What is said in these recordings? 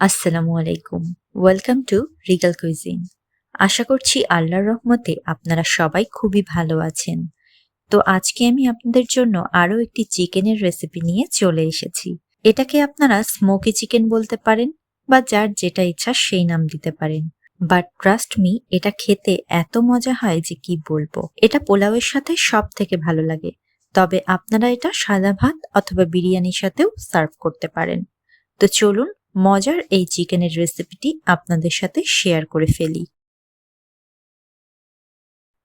আসসালামু আলাইকুম। Welcome to regal cuisine আশা করছি আল্লাহর রহমতে আপনারা সবাই খুবই ভালো আছেন। তো আজকে আমি আপনাদের জন্য আরও একটি চিকেনের রেসিপি নিয়ে চলে এসেছি। এটাকে আপনারা স্মোকি চিকেন বলতে পারেন বা যার যেটা ইচ্ছা সেই নাম দিতে পারেন। বাট ট্রাস্ট মি এটা খেতে এত মজা হয় যে কি বলব। এটা পোলাওয়ের সাথে সব থেকে ভালো লাগে। তবে আপনারা এটা সাদা ভাত অথবা বিরিয়ানির সাথেও সার্ভ করতে পারেন। তো চলুন মজার এই চিকেনের রেসিপিটি আপনাদের সাথে শেয়ার করে ফেলি।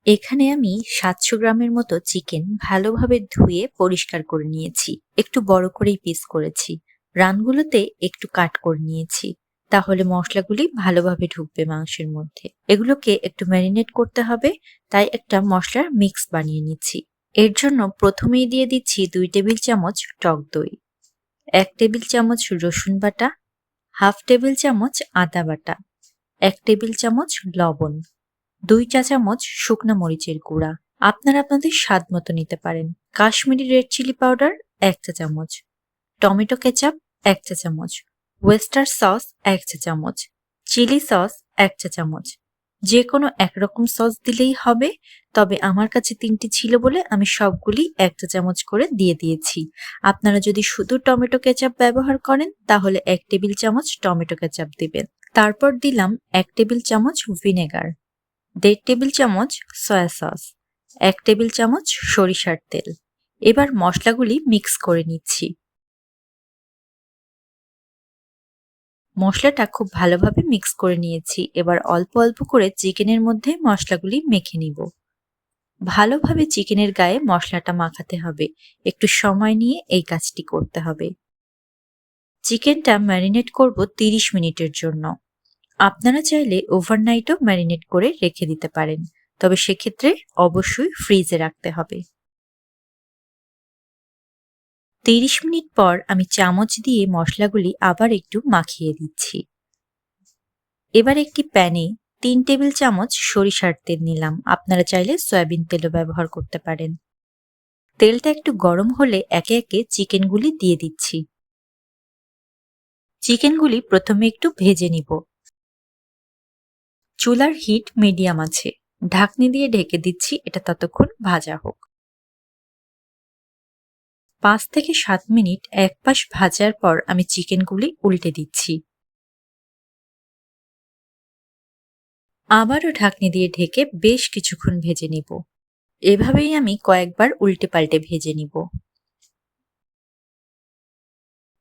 এখানে আমি সাতশো গ্রামের মতো চিকেন ভালোভাবে ধুয়ে পরিষ্কার করে নিয়েছি। একটু বড় করেই পিস করেছি। রানগুলোতে একটু কাট করে নিয়েছি। তাহলে মশলাগুলি ভালোভাবে ঢুকবে মাংসের মধ্যে। এগুলোকে একটু ম্যারিনেট করতে হবে, তাই একটা মশলার মিক্স বানিয়ে নিচ্ছি। এর জন্য প্রথমেই দিয়ে দিচ্ছি দুই টেবিল চামচ টক দই, এক টেবিল চামচ রসুন বাটা হাফ টেবিল চামচ আদা বাটা, এক টেবিল চামচ লবণ, দুই চা চামচ শুকনো মরিচের গুঁড়া। আপনারা আপনাদের স্বাদ মতো নিতে পারেন। কাশ্মীরি রেড চিলি পাউডার, এক চা চামচ। টমেটো কেচাপ, এক চা চামচ। ওয়েস্টার সস, এক চা চামচ। চিলি সস, এক চা চামচ। যে কোনো একরকম সস দিলেই হবে। তবে আমার কাছে তিনটি ছিল বলে আমি সবগুলি একটা চামচ করে দিয়ে দিয়েছি। আপনারা যদি শুধু টমেটো কেচাপ ব্যবহার করেন, তাহলে এক টেবিল চামচ টমেটো কেচাপ দেবেন। তারপর দিলাম এক টেবিল চামচ ভিনেগার, দেড় টেবিল চামচ সয়া সস, এক টেবিল চামচ সরিষার তেল। এবার মশলাগুলি মিক্স করে নিচ্ছি। মশলাটা খুব ভালোভাবে মিক্স করে নিয়েছি। এবার অল্প অল্প করে চিকেনের মধ্যে মশলাগুলি মেখে নিব। ভালোভাবে চিকেনের গায়ে মশলাটা মাখাতে হবে। একটু সময় নিয়ে এই কাজটি করতে হবে। চিকেনটা ম্যারিনেট করব তিরিশ মিনিটের জন্য। আপনারা চাইলে ওভারনাইটও ম্যারিনেট করে রেখে দিতে পারেন। তবে সেক্ষেত্রে অবশ্যই ফ্রিজে রাখতে হবে। তিরিশ মিনিট পর আমি চামচ দিয়ে মশলাগুলি আবার একটু মাখিয়ে দিচ্ছি। এবার একটি প্যানে তিন টেবিল চামচ সরিষার তেল নিলাম। আপনারা চাইলে সয়াবিন তেলও ব্যবহার করতে পারেন। তেলটা একটু গরম হলে একে একে চিকেনগুলি দিয়ে দিচ্ছি। চিকেনগুলি প্রথমে একটু ভেজে নিব। চুলার হিট মিডিয়াম আছে। ঢাকনি দিয়ে ঢেকে দিচ্ছি, এটা ততক্ষণ ভাজা হোক। পাঁচ থেকে সাত মিনিট এক পাশ ভাজার পর আমি চিকেনগুলি উল্টে দিচ্ছি। আবারও ঢাকনি দিয়ে ঢেকে বেশ কিছুক্ষণ ভেজে নিব। এভাবেই আমি কয়েকবার উল্টে পাল্টে ভেজে নিব।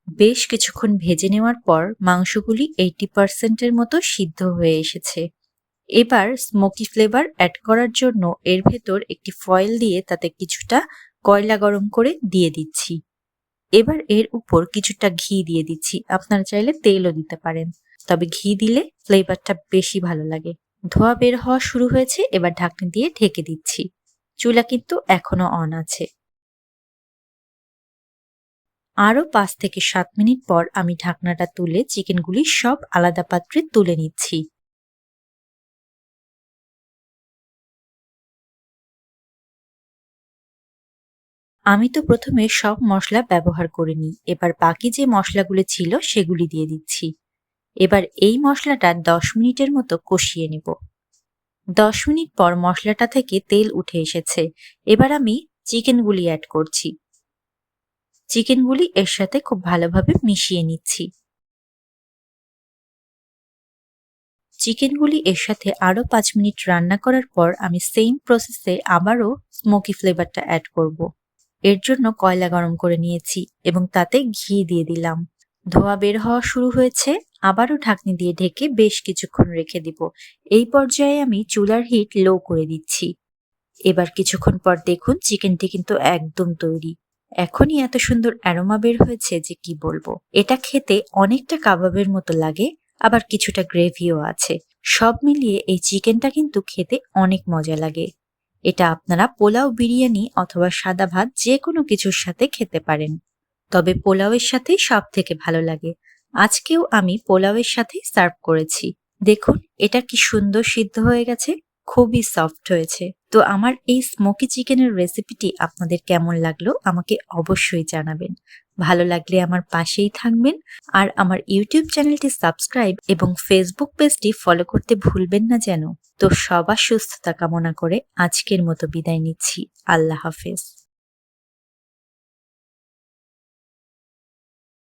বেশ কিছুক্ষণ ভেজে নেওয়ার পর মাংসগুলি এইটি পার্সেন্টের মতো সিদ্ধ হয়ে এসেছে। এবার স্মোকি ফ্লেভার অ্যাড করার জন্য এর ভেতর একটি ফয়েল দিয়ে তাতে কিছুটা কয়লা গরম করে দিয়ে দিচ্ছি। এবার এর উপর কিছুটা ঘি দিয়ে দিচ্ছি। আপনারা চাইলে তেলও দিতে পারেন। তবে ঘি দিলে ফ্লেভারটা বেশি ভালো লাগে। ধোয়া বের হওয়া শুরু হয়েছে, এবার ঢাকনি দিয়ে ঢেকে দিচ্ছি। চুলা কিন্তু এখনও অন আছে। আরও পাঁচ থেকে সাত মিনিট পর আমি ঢাকনাটা তুলে চিকেনগুলি সব আলাদা পাত্রে তুলে নিচ্ছি। আমি তো প্রথমে সব মশলা ব্যবহার করিনি, এবার বাকি যে মশলাগুলো ছিল সেগুলি দিয়ে দিচ্ছি। এবার এই মশলাটা দশ মিনিটের মতো কষিয়ে নেব। দশ মিনিট পর মশলাটা থেকে তেল উঠে এসেছে, এবার আমি চিকেনগুলি অ্যাড করছি। চিকেনগুলি এর সাথে খুব ভালোভাবে মিশিয়ে নিচ্ছি। চিকেনগুলি এর সাথে আরও পাঁচ মিনিট রান্না করার পর আমি সেম প্রসেসে আবারও স্মোকি ফ্লেভারটা অ্যাড করব। এর জন্য কয়লা গরম করে নিয়েছি এবং তাতে ঘি দিয়ে দিলাম। ধোয়া বের হওয়া শুরু হয়েছে, আবারও ঢাকনি দিয়ে ঢেকে বেশ কিছুক্ষণ রেখে দিব। এই পর্যায়ে আমি চুলার হিট লো করে দিচ্ছি। এবার কিছুক্ষণ পর দেখুন চিকেনটি কিন্তু একদম তৈরি। এখনই এত সুন্দর অ্যারোমা বের হয়েছে যে কি বলব। এটা খেতে অনেকটা কাবাবের মতো লাগে, আবার কিছুটা গ্রেভিও আছে। সব মিলিয়ে এই চিকেনটা কিন্তু খেতে অনেক মজা লাগে। এটা আপনারা পোলাও বিরিয়ানি অথবা সাদা ভাত যে কোনো কিছুর সাথে খেতে পারেন। তবে পোলাওয়ের সাথেই সব থেকে ভালো লাগে। আজকেও আমি পোলাওয়ের সাথে সার্ভ করেছি। দেখুন, এটা কি সুন্দর সিদ্ধ হয়ে গেছে, খুবই সফট হয়েছে। তো আমার এই স্মোকি চিকেনের রেসিপিটি আপনাদের কেমন লাগল আমাকে অবশ্যই জানাবেন। ভালো লাগলে আমার পাশেই থাকবেন। আর আমার ইউটিউব চ্যানেলটি সাবস্ক্রাইব এবং ফেসবুক পেজটি ফলো করতে ভুলবেন না যেন। তো সবার সুস্থতা কামনা করে আজকের মতো বিদায় নিচ্ছি। আল্লাহ হাফেজ।